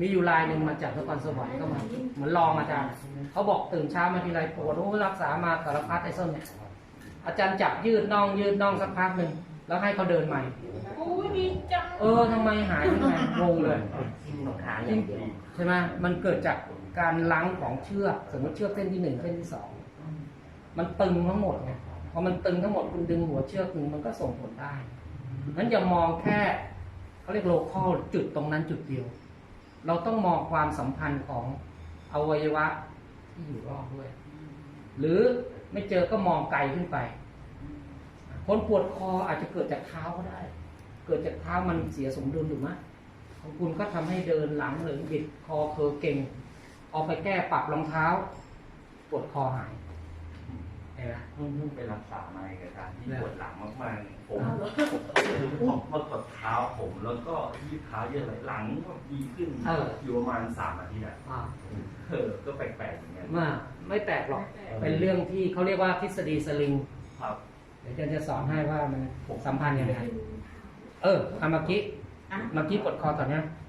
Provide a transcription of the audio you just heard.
มีอยู่รายหนึ่งมาจากนครสวรรค์ก็มาเหมือนลองอาจารย์เขาบอกตื่นเช้ามาทีไรปวดโอ้รักษามาสารพัดไอ้ส้นเนี่ยอาจารย์จับยืดน่องยืดน่องสักพักหนึ่งแล้วให้เขาเดินใหม่โอ้ยดีจังเออทำไมหายทำไมงงเลยหายใช่ไหมมันเกิดจากการล้างของเชือกสมมติเชือกเส้นที่หนึ่งเส้นที่สองมันตึงทั้งหมดไงพอมันตึงทั้งหมดคุณดึงหัวเชือกหนึ่งมันก็ส่งผลได้นั้นอย่ามองแค่เขาเรียกโลคอลจุดตรงนั้นจุดเดียว เราต้องมองความสัมพันธ์ของอวัยวะที่อยู่รอบด้วย หรือไม่เจอก็มองไกลขึ้นไป คนปวดคออาจจะเกิดจากเท้าก็ได้ เกิดจากเท้ามันเสียสมดุลถูกไหมของคุณก็ทำให้เดินหลังหรือบิดคอเคอเก่ง เอาไปแก้ปรับรองเท้า ปวดคอหายเห็นไหมเพิ่งเพิ่งไปรักษามาเองอาจารย์ที่แล้วปวดหลังมากๆผมผมเขาเลยผมมากดเท้าผมแล้วก็ยืดเท้าเยอะเลยหลังก็ดีขึ้นอยู่ประมาณสามอาทิตย์อะอ่าเออก็แปลกๆอย่างเงี้ยว่าไม่แปลกหรอก เป็นเรื่องที่เขาเรียกว่าทฤษฎีสลิง ครับ เดี๋ยวอาจารย์จะสอนให้ว่ามันสัมพันธ์ยังไง เออทำเมื่อกี้เมื่อกี้ปวดคอตอนเนี้ยอ